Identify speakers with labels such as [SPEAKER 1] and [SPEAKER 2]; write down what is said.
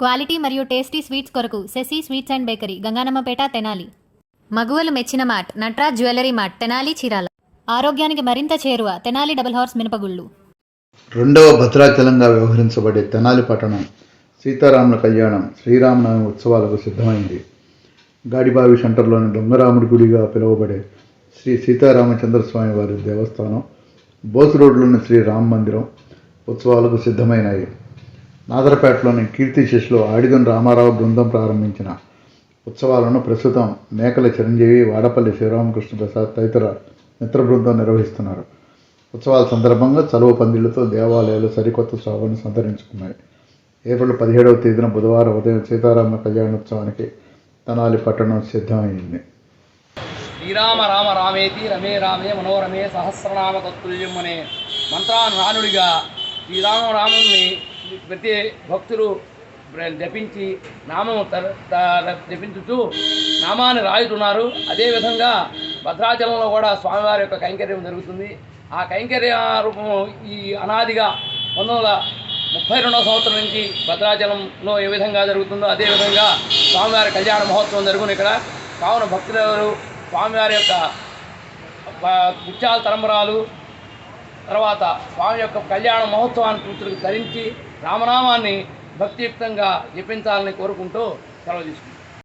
[SPEAKER 1] Quality మరియు tasty sweets కొరకు Sasi sweets and bakery Gangaanammapeta Tenali. మగువలు మెచ్చిన mart Natraj jewellery mart Tenali Chirala. ఆరోగ్యానికి మరింత చేరువ తెనాలి డబుల్ హార్స్ మినపగుళ్ళు.
[SPEAKER 2] రెండవ భద్రాచలంగా వ్యవహరించబడే తెనాలి పట్టణం సీతారాముల కళ్యాణం శ్రీరామనవమి ఉత్సవాలకు సిద్ధమైంది. గాడిబావి సెంటర్లోని దొంగరాముడి గుడిగా పిలువబడే శ్రీ సీతారామచంద్ర స్వామి వారి దేవస్థానం బోస్ రోడ్లోని శ్రీ రామ మందిరం ఉత్సవాలకు సిద్ధమైనాయి. నాదరపేటలోని కీర్తి శిష్లో ఆడిగన్ రామారావు బృందం ప్రారంభించిన ఉత్సవాలను ప్రస్తుతం మేకల చిరంజీవి వాడపల్లి శివరామకృష్ణ ప్రసాద్ తదితర మిత్ర బృందం నిర్వహిస్తున్నారు. ఉత్సవాల సందర్భంగా చలువ పందిళ్ళతో దేవాలయాలు సరికొత్త శోభను సంతరించుకున్నాయి. ఏప్రిల్ పదిహేడవ తేదీన బుధవారం ఉదయం సీతారామ కళ్యాణోత్సవానికి తనాలి పట్టణం సిద్ధమైంది.
[SPEAKER 3] శ్రీరామ రామ రామేతి రమే రామే మనోరమే సహస్రనామ తత్తుల్యం అనే మంత్రానురానుడిగా శ్రీరామ రాముని ప్రతి భక్తులు జపించి నామము త- త- జపించుతూ నామాన్ని రాయుతున్నారు. అదేవిధంగా భద్రాచలంలో కూడా స్వామివారి యొక్క కైంకర్యం జరుగుతుంది. ఆ కైంకర్య రూపము ఈ అనాదిగా పంతొమ్మిది వందల ముప్పై రెండవ సంవత్సరం నుంచి భద్రాచలంలో ఏ విధంగా జరుగుతుందో అదేవిధంగా స్వామివారి కళ్యాణ మహోత్సవం జరుగును ఇక్కడ. కావున భక్తులెవరు స్వామివారి యొక్క ప- ముత్యాల తలంబరాలు తర్వాత స్వామి యొక్క కళ్యాణ మహోత్సవాన్ని కూతురికి ధరించి రామనామాన్ని భక్తియుక్తంగా జపించాలని కోరుకుంటూ సెలవు తీసుకుంటాం